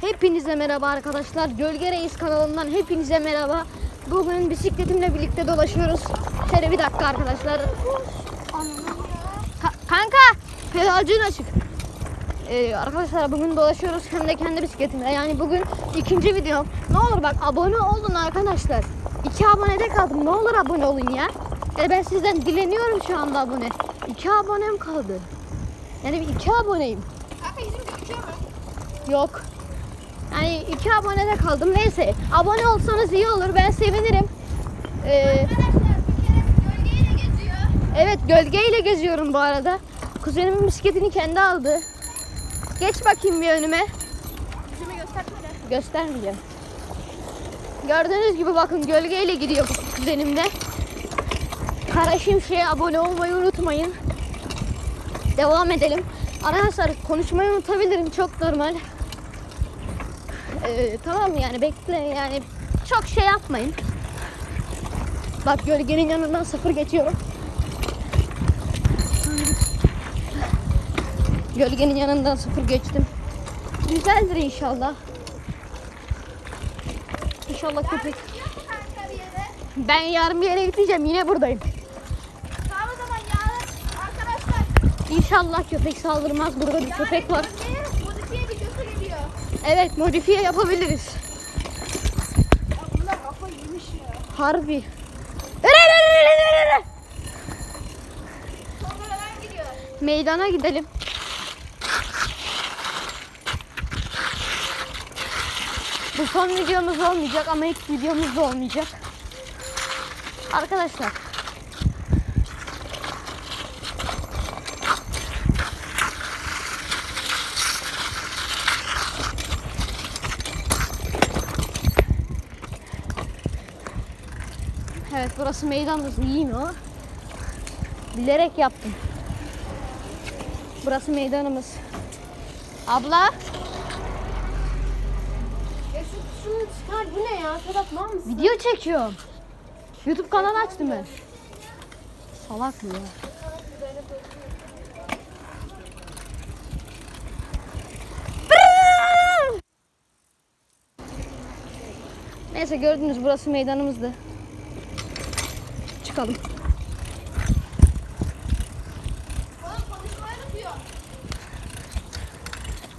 Hepinize merhaba arkadaşlar. Gölge Reis kanalından hepinize merhaba. Bugün bisikletimle birlikte dolaşıyoruz. Şöyle bir dakika arkadaşlar. Ka- kanka pedalcığın açık. Ee, arkadaşlar bugün dolaşıyoruz hem de kendi bisikletimle. Yani bugün ikinci videom. Ne olur bak abone olun arkadaşlar. İki abonede kaldım. Ne olur abone olun ya. Yani ben sizden dileniyorum şu anda abone. İki abonem kaldı. Yani iki aboneyim. Kanka yüzüm gözüküyor mu? Yok. Yani iki abonede kaldım. Neyse abone olsanız iyi olur. Ben sevinirim. Ee, Arkadaşlar bir kere gölgeyle geziyor. evet gölgeyle geziyorum bu arada. Kuzenimin bisikletini kendi aldı. Geç bakayım bir önüme. Yüzümü göstermeden. Göstermeyeceğim. Gördüğünüz gibi bakın gölgeyle gidiyor kuzenim de. Kara Şimşek'e abone olmayı unutmayın. Devam edelim. Arkadaşlar konuşmayı unutabilirim çok normal. Ee, tamam yani bekle yani çok şey yapmayın. Bak gölgenin yanından sıfır geçiyorum. Gölgenin yanından sıfır geçtim. Güzeldir inşallah. İnşallah köpek. Ben yarın bir yere gideceğim yine buradayım. Tamam o zaman yarın arkadaşlar. İnşallah köpek saldırmaz. Burada bir köpek var. Geliyor. Evet modifiye yapabiliriz. Ya bunlar kafa yemiş ya. Harbi. Meydana gidelim. Bu son videomuz olmayacak ama ilk videomuz da olmayacak. Arkadaşlar. Burası meydanımız iyi mi o? Bilerek yaptım. Burası meydanımız. Abla. Ya şu şunu çıkar bu ne ya? Sedat mal mısın? Video çekiyorum. YouTube kanalı açtım ben. Salak mı ya? Neyse gördünüz burası meydanımızdı. Unutuyor.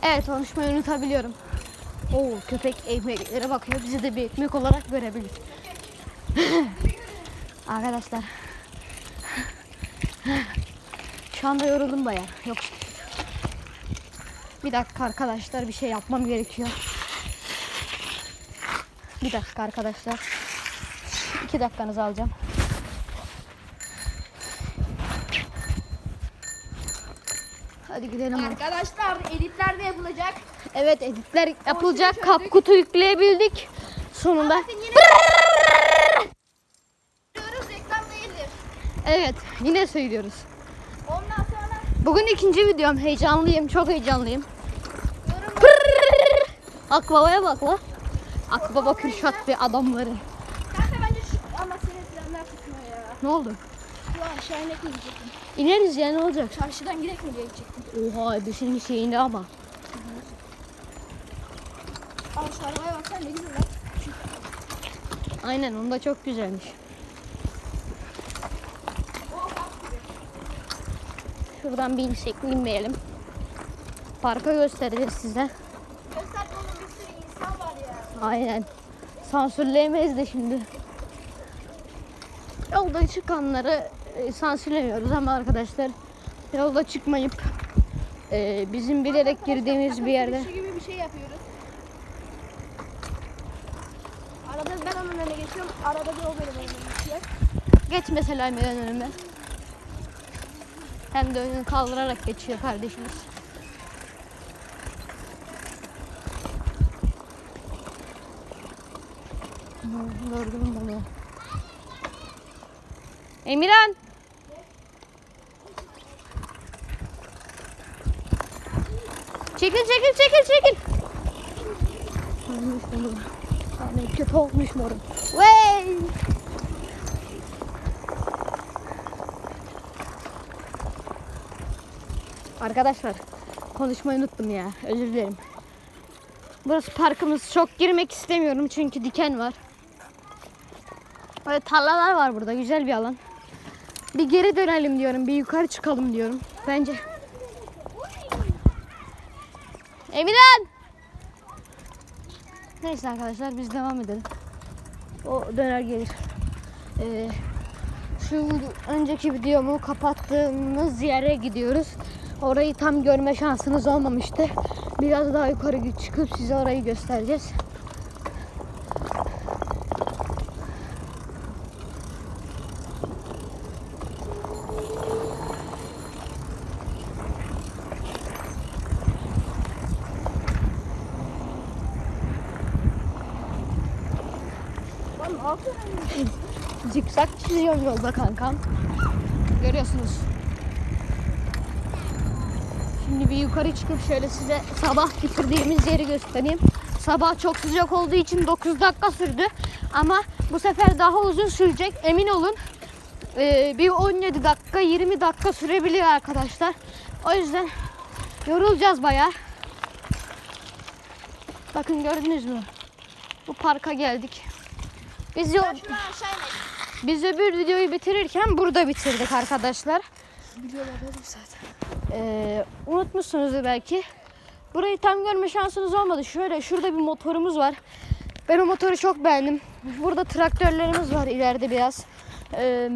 Evet konuşmayı unutabiliyorum. Oo köpek ekmeklere bakıyor. Bize de bir ekmek olarak verebilir. Arkadaşlar. Şu anda yoruldum baya. Yok. Bir dakika arkadaşlar bir şey yapmam gerekiyor. Bir dakika arkadaşlar. İki dakikanızı alacağım. Hadi gidelim. Arkadaşlar editler de yapılacak. Evet editler yapılacak. Kap kutu yükleyebildik. Sonunda. Bakın yine diyoruz reklam değildir. Evet yine söylüyoruz. Ondan sonra Bugün ikinci videom. Heyecanlıyım. Çok heyecanlıyım. Akbaba'ya bak la. Akbaba Kürşat ve adamları. Kanka bence şu ama senin frenler tutmuyor ya. Ne oldu? Şu aşağı inek mi gidecektin? İneriz ya ne olacak? Çarşıdan girek mi gelecektin? Oha öbürsünün şeyinde ama. Al şu arabaya baksana ne güzel lan. Aynen onda çok güzelmiş. Şuradan bir insek inmeyelim. Parka göstereceğiz size. Göster oğlum bir sürü insan var ya. Aynen. Sansürleyemeyiz de şimdi. Yolda çıkanları e, sansürlemiyoruz ama arkadaşlar yolda çıkmayıp e, bizim bilerek girdiğimiz bir yerde Şu gibi bir şey yapıyoruz. Arada ben onun önüne geçiyorum. Arada bir o benim önüme geçiyor. geç mesela hemen önüme. Hem de önünü kaldırarak geçiyor kardeşimiz. Gördüm bunu. Emirhan. Çekil çekil çekil çekil. Olmuş morum. Abi kötü olmuş morum. Vey. Arkadaşlar konuşmayı unuttum ya. Özür dilerim. Burası parkımız. Çok girmek istemiyorum çünkü diken var. Böyle tarlalar var burada. Güzel bir alan. Bir geri dönelim diyorum. Bir yukarı çıkalım diyorum. Bence. Emirhan! Neyse arkadaşlar biz devam edelim. O döner gelir. Ee, şu önceki videomu kapattığımız yere gidiyoruz. Orayı tam görme şansınız olmamıştı. Biraz daha yukarı çıkıp size orayı göstereceğiz. Zikzak çiziyorum yolda kankam. Görüyorsunuz. Şimdi bir yukarı çıkıp şöyle size sabah bitirdiğimiz yeri göstereyim. Sabah çok sıcak olduğu için 9 dakika sürdü. Ama bu sefer daha uzun sürecek. Emin olun. Ee, bir 17 dakika 20 dakika sürebilir arkadaşlar. O yüzden yorulacağız bayağı. Bakın gördünüz mü? Bu parka geldik. Biz yol... Şuradan aşağı inelim. Biz öbür videoyu bitirirken burada bitirdik arkadaşlar. Biliyorum zaten. Ee, unutmuşsunuzdur belki. Burayı tam görme şansınız olmadı. Şöyle şurada bir motorumuz var. Ben o motoru çok beğendim. Burada traktörlerimiz var ileride biraz. Ee,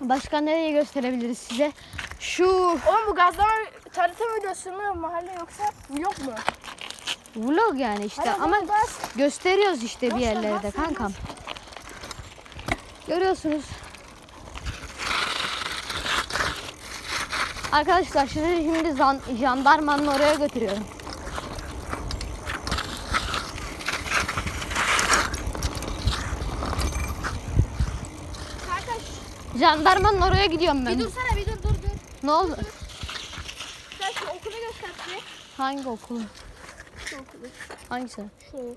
başka nereye gösterebiliriz size? Şu Oğlum bu gazlama tarıtım videosu mu mahalle yoksa yok mu? Vlog yani işte Hani ama gaz gösteriyoruz işte bir yerlerde nasıl, kankam. Görüyorsunuz. Arkadaşlar sizi şimdi zan, jandarmanın oraya götürüyorum. Kardeş Jandarmanın oraya gidiyorum ben. bir dursana bir dur dur dur. Ne oldu? Sen şu okulu göster bize. Hangi okulu. Hangisi? Şu.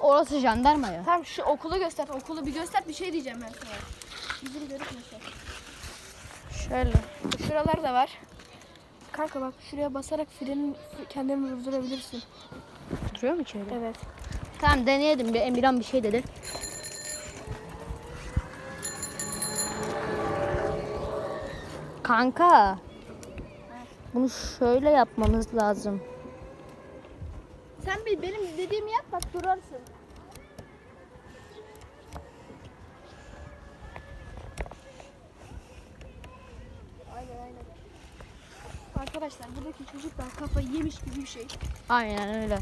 Orası jandarma ya. Tamam şu okulu göster. Okulu bir göster bir şey diyeceğim ben sana. Bizim görükmüyor. Şöyle. Şuralar da var. Kanka bak şuraya basarak freni kendini durdurabilirsin. Duruyor mu içeride? Evet. Tamam deneyelim bir Emirhan bir şey dedi. Kanka. Bunu şöyle yapmamız lazım. Sen bir benim dediğimi yap bak durarsın. Aynen aynen. Arkadaşlar buradaki çocuklar kafayı yemiş gibi bir şey. Aynen öyle.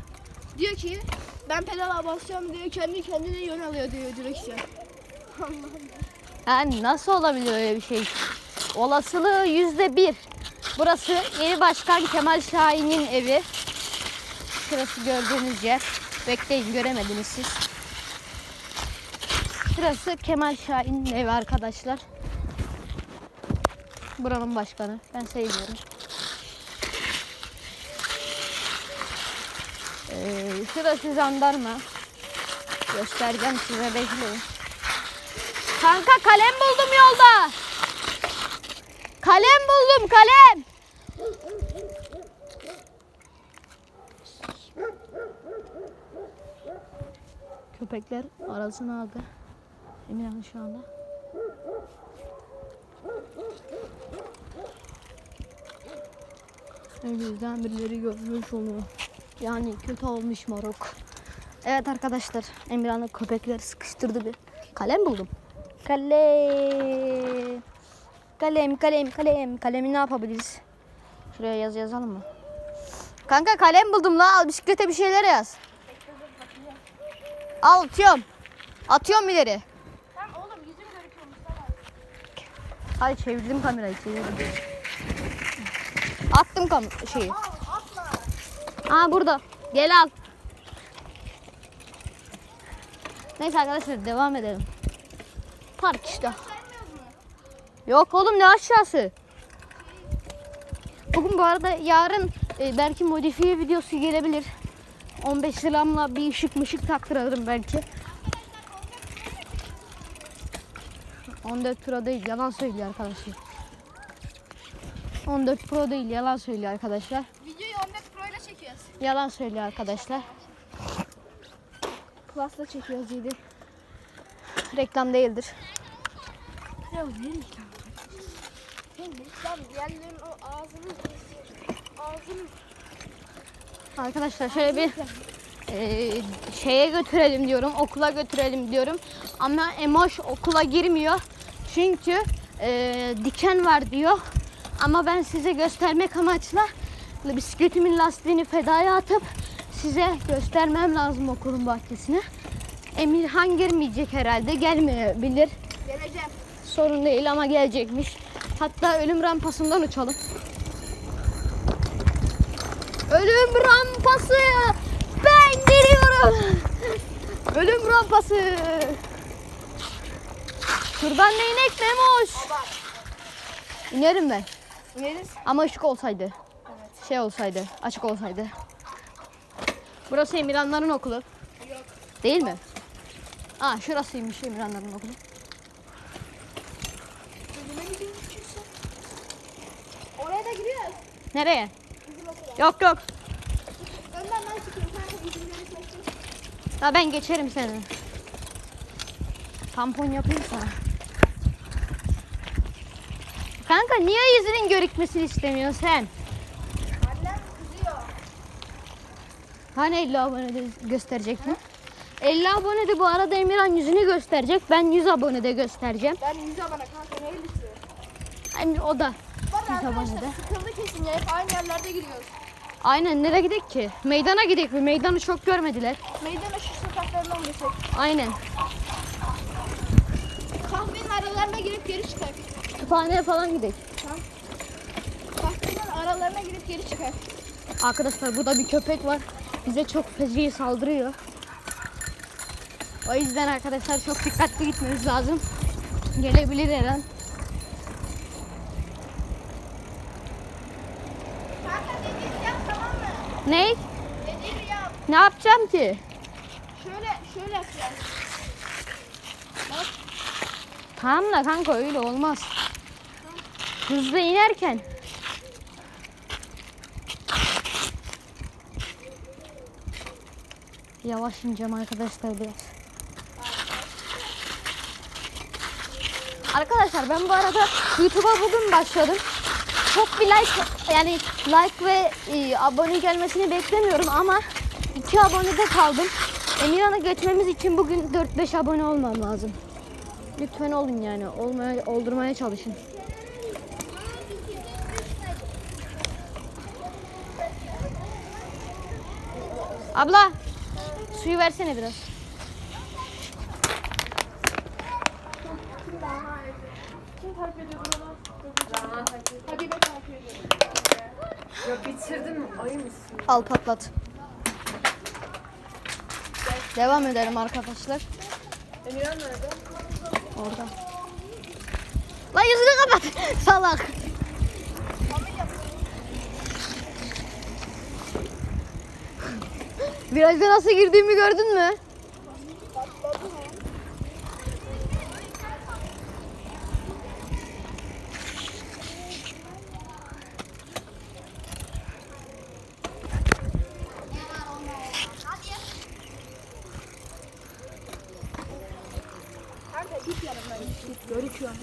Diyor ki ben pedala basıyorum diyor kendi kendine yön alıyor diyor direksiyon. Allah'ım. Yani nasıl olabilir öyle bir şey? Olasılığı yüzde bir. Burası yeni başkan Kemal Şahin'in evi. Şurası gördüğünüz yer. Bekleyin göremediniz siz. Şurası Kemal Şahin'in evi arkadaşlar. Buranın başkanı. Ben seviyorum. Ee, şurası jandarma. Göstereceğim size bekleyin. Kanka kalem buldum yolda. Kalem buldum kalem. Köpekler arasını aldı. Emirhan şu anda. Elimizden birileri görmüş onu. Yani kötü olmuş moruk. Evet arkadaşlar Emirhan'ı köpekler sıkıştırdı bir. Kalem buldum. Kalem. Kalem kalem kalem. Kalemi ne yapabiliriz? Şuraya yaz yazalım mı? Kanka kalem buldum la. Al bisiklete bir şeyler yaz. Al atıyorum. Atıyorum ileri. Tamam oğlum yüzün görüküyor Mustafa. Hadi çevirdim kamerayı çevirdim. Attım kam şeyi. Aa burada. Gel al. Neyse arkadaşlar devam edelim. Park işte. Yok oğlum ne aşağısı? Bugün bu arada yarın e, belki modifiye videosu gelebilir. 15 liramla bir ışık mışık taktırırım belki. 14 Pro değil yalan söylüyor arkadaşlar. 14 Pro değil yalan söylüyor arkadaşlar. Videoyu 14 Pro ile çekiyoruz. Yalan söylüyor arkadaşlar. Plus'la çekiyoruz iyiydi. Reklam değildir. Ya ne reklam? Sen reklam diğerlerin o ağzını ağzını Arkadaşlar şöyle bir e, şeye götürelim diyorum. Okula götürelim diyorum. Ama Emoş okula girmiyor. Çünkü e, diken var diyor. Ama ben size göstermek amaçla bisikletimin lastiğini fedaya atıp size göstermem lazım okulun bahçesine. Emirhan girmeyecek herhalde. Gelmeyebilir. geleceğim. Sorun değil ama gelecekmiş. Hatta ölüm rampasından uçalım. Ölüm rampası. Ben geliyorum. Ölüm rampası. Şuradan da inek Memoş. İnerim ben. Yeriz. Ama ışık olsaydı. Şey olsaydı. Açık olsaydı. Burası Emirhanların okulu. Yok. Değil mi? Aa şurasıymış Emirhanların okulu. Oraya da giriyoruz. Nereye? Yok yok. Önden ben çıkıyorum. Sen de bizim yeri seçtin. Ha ben geçerim seni. Tampon yapayım sana. Kanka niye yüzünün görükmesini istemiyorsun sen? Annem kızıyor. Hani 50 abone de gösterecektin? 50 abone de bu arada Emirhan yüzünü gösterecek. Ben 100 abone de göstereceğim. Ben yüz abone kanka ne ellisi? Hani o da. Abone arkadaşlar de. sıkıldı kesin ya. Hep aynı yerlerde giriyoruz. Aynen nereye gidek ki? Meydana gidek mi? Meydanı çok görmediler. Meydana şu sokaklarından geçecek. Aynen. Kahvenin aralarına girip geri çıkar. Kütüphaneye falan gidek. Kahvenin aralarına girip geri çıkar. Arkadaşlar burada bir köpek var. Bize çok feci saldırıyor. O yüzden arkadaşlar çok dikkatli gitmemiz lazım. Gelebilir her an. Kanka dediğimi yap tamam mı? Ne? Yap. Ne yapacağım ki? Şöyle şöyle yapacağız. Tamam da kanka öyle olmaz. Hızlı inerken. Yavaş ineceğim arkadaşlar biraz. Arkadaşlar ben bu arada YouTube'a bugün başladım. Çok bir like yani like ve e, abone gelmesini beklemiyorum ama 2 abonede kaldım. Emirhan'a geçmemiz için bugün 4-5 abone olmam lazım. Lütfen olun yani. Olmaya, oldurmaya çalışın. Abla suyu versene biraz. Kim tarif ediyor bunu? Hadi ben tarif ediyorum. Ya bitirdin mi? Ayı mısın? Al patlat. Devam edelim arkadaşlar. Emirhan nerede? Orada. Lan yüzünü kapat. Salak. Virajda nasıl girdiğimi gördün mü? Kanka git yanımdan git. Görüşüyorum.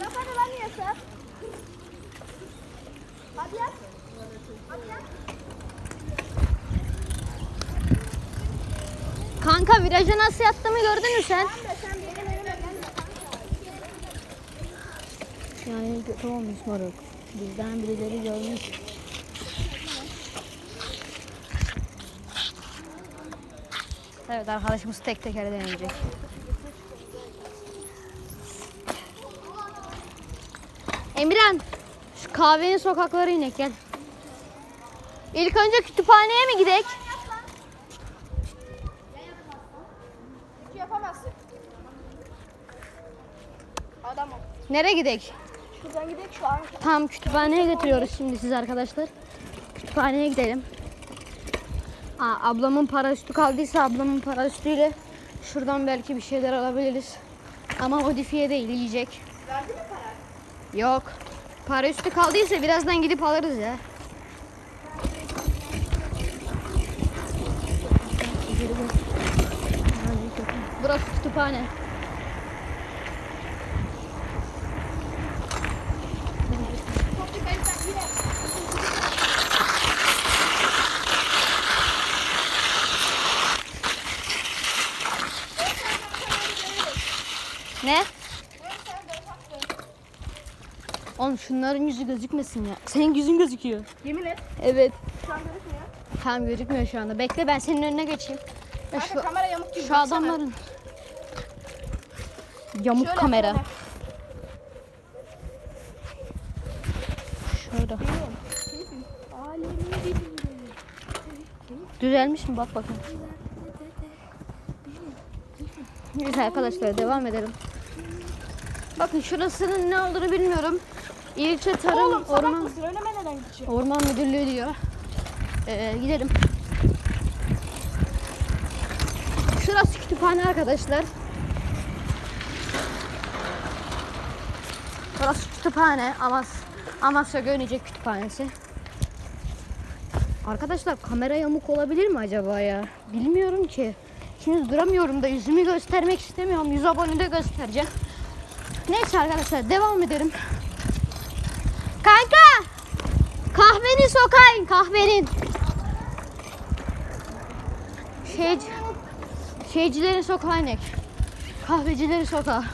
Yap hadi lan yasa. Hadi yap. Hadi yap. Kanka viraja nasıl yattığımı gördün mü sen? Sen de sen benim önüme gelme. Yani kötü olmuş moruk. Bizden birileri görmüş. Evet arkadaşımız tek teker deneyecek. Emirhan şu kahvenin sokakları inek gel. İlk önce kütüphaneye mi gidek? Nereye gidek? Buradan gidelim şu an. Tamam kütüphaneye götürüyoruz şimdi siz arkadaşlar. Kütüphaneye gidelim. Ha, ablamın paraüstü kaldıysa ablamın paraüstüyle şuradan belki bir şeyler alabiliriz. Ama modifiye değil yiyecek. Verdi mi para? Yok. Para üstü kaldıysa birazdan gidip alırız ya. Burası kütüphane. Şunların yüzü gözükmesin ya. Senin yüzün gözüküyor. Yemin et. Evet. Şu an gözükmüyor. Tam gözükmüyor şu anda. Bekle ben senin önüne geçeyim. Ya Kanka şu, kamera yamuk gibi. şu baksana. adamların yamuk Şöyle, kamera. şöyle. Düzelmiş mi? Bak bakın. Neyse arkadaşlar devam edelim. Bakın şurasının ne olduğunu bilmiyorum. İlçe Tarım Oğlum Orman mısın? Öyle neden gideceğim? Orman Müdürlüğü diyor. Ee, gidelim. Şurası kütüphane arkadaşlar. Burası kütüphane. Amas Amasya Göynecek Kütüphanesi. Arkadaşlar kamera yamuk olabilir mi acaba ya? Bilmiyorum ki. Şimdi duramıyorum da yüzümü göstermek istemiyorum. 100 abone de göstereceğim. Neyse arkadaşlar devam edelim. Kanka! Kahvenin sokağın kahvenin. Şey, şeycilerin sokağı inek. Kahvecilerin sokağı.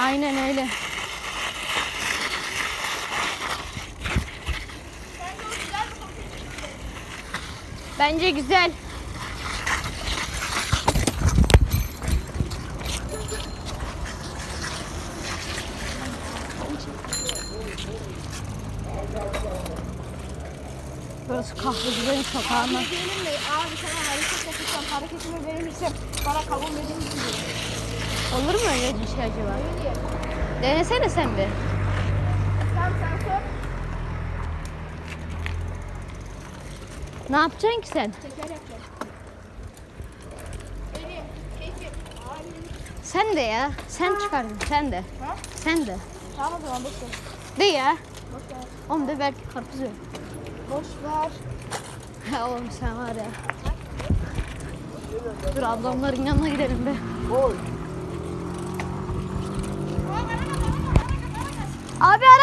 Aynen öyle. Bence güzel. Kahvecilerin sokağı mı? Diyelim mi? Abi sana hareket yapacağım. Hareketimi verirsen bana misin? diyor. Olur mu öyle bir şey acaba? Öyle. Denesene sen bir. Tamam sen sor. Ne yapacaksın ki sen? Teker. Abi. Sen de ya. Sen çıkardın. Sen de. Ha? Sen de. Tamam o zaman boş ver. De ya. Boş ver. Oğlum de belki karpuz ver. Boş ver. Ha oğlum sen var ya. Dur ablamların yanına gidelim be. Abi ara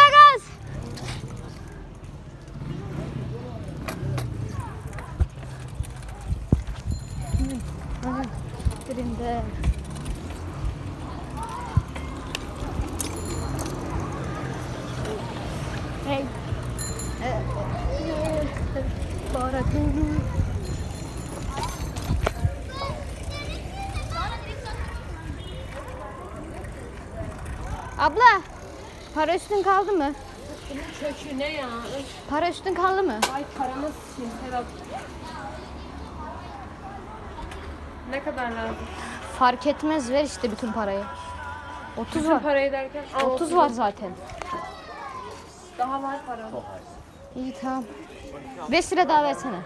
para üstün kaldı mı? Bunun kökü ne ya? Para üstün kaldı mı? Ay paramız için Serap. Ne kadar lazım? Fark etmez ver işte bütün parayı. 30 Bütün var. parayı derken? Aa, 30 var zaten. Daha var para. İyi tamam. 5 lira daha versene.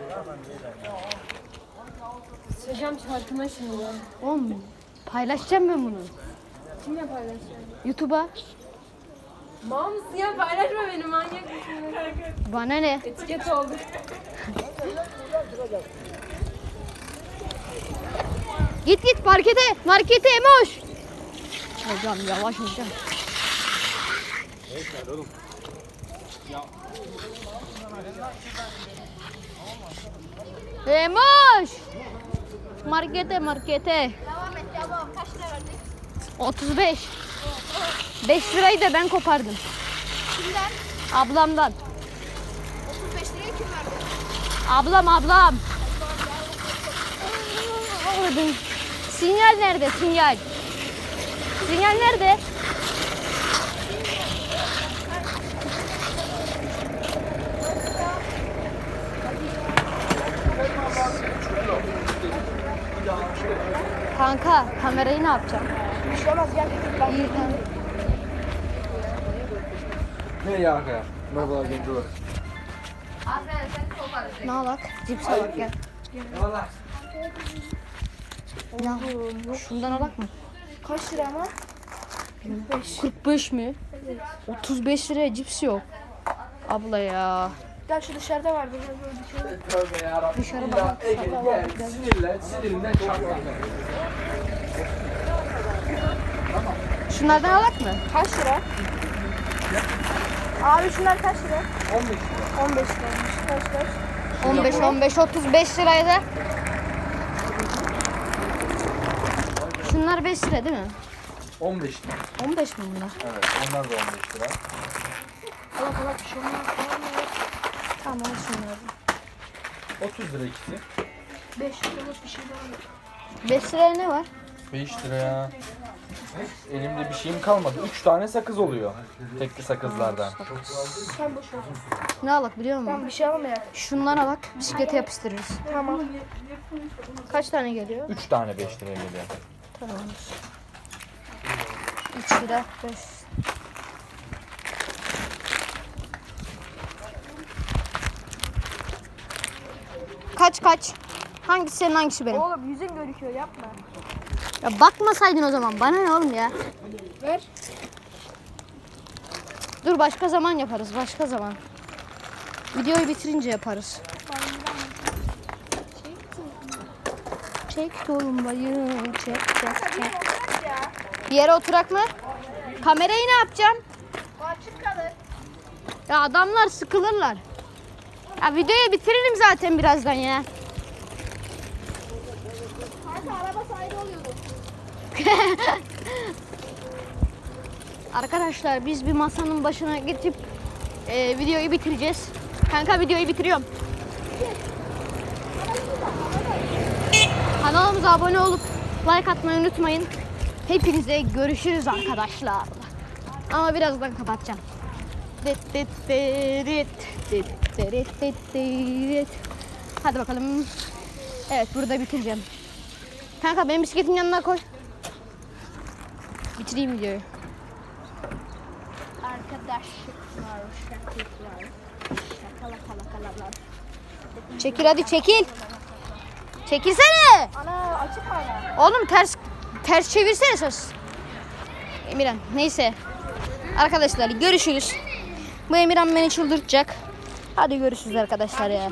Sıcağım çarkına şimdi. Oğlum paylaşacağım ben bunu. Kimle paylaşacağım? YouTube'a. Mal mısın ya? Paylaşma beni manyak mısın? Bana ne? Etiket olduk. Git git markete. Markete Emoş. Hocam yavaş hocam. Emoş. Markete markete. Devam et devam. Kaç lira verdik? 35. 5 lirayı da ben kopardım. Kimden? Ablamdan. 35 liraya kim verdi? Ablam ablam. Sinyal nerede? Sinyal. Sinyal nerede? Kanka kamerayı ne yapacağım? Şey olmaz gel. Tamam. Hey arkaya. Merhabalar genç olarak. Ne alak? Cips alak gel. Eyvallah. Ya şundan alak mı? Kaç lira ama? 45 mi? 35 liraya cips yok. Abla ya. Gel şu dışarıda var. Biraz böyle dışarı. Tövbe yarabbim. Dışarı bak, Ege dışarı gel bak. sinirlen sinirinden çarpma. Şunlardan alak mı? Kaç lira? Abi şunlar kaç lira? 15 lira. 15 liraymış. Kaç kaç? 15, 15, 35 liraydı. Şunlar 5 lira değil mi? 15 lira. 15 mi bunlar? Evet onlar da 15 lira. Allah Allah bir şey olmaz. Tamam al şunları. 30 lira ikisi. 5 liralık bir şey daha var. 5 liraya ne var? 5 liraya. Elimde bir şeyim kalmadı. 3 tane sakız oluyor. Tekli sakızlardan. Sen boş ver. Ne alak biliyor musun? Tamam bir şey alma ya. Şundan alak bisiklete yapıştırırız. Tamam. Kaç tane geliyor? 3 tane 5 liraya geliyor. Tamamdır. 3 lira 5. Kaç kaç? Hangisi senin hangisi benim? Oğlum yüzün gözüküyor yapma. Ya bakmasaydın o zaman. Bana ne oğlum ya? Ver. Dur başka zaman yaparız. Başka zaman. Videoyu bitirince yaparız. Çek dolunbayı. Çek çek çek. Bir yere oturak mı? Kamerayı ne yapacağım? Açık kalır. Ya adamlar sıkılırlar. Ya videoyu bitiririm zaten birazdan ya. Arkadaşlar biz bir masanın başına gidip e, videoyu bitireceğiz. Kanka videoyu bitiriyorum. Kanalımıza abone olup like atmayı unutmayın. Hepinize görüşürüz arkadaşlar. Ama birazdan kapatacağım. Hadi bakalım. Evet burada bitireceğim. Kanka benim bisikletin yanına koy. Bitireyim videoyu. Arkadaşlar. Çekil hadi çekil. Çekilsene. Ana açık hala. Oğlum ters ters çevirsene söz. Emirhan neyse. Arkadaşlar görüşürüz. Bu Emirhan beni çıldırtacak. Hadi görüşürüz arkadaşlar ya.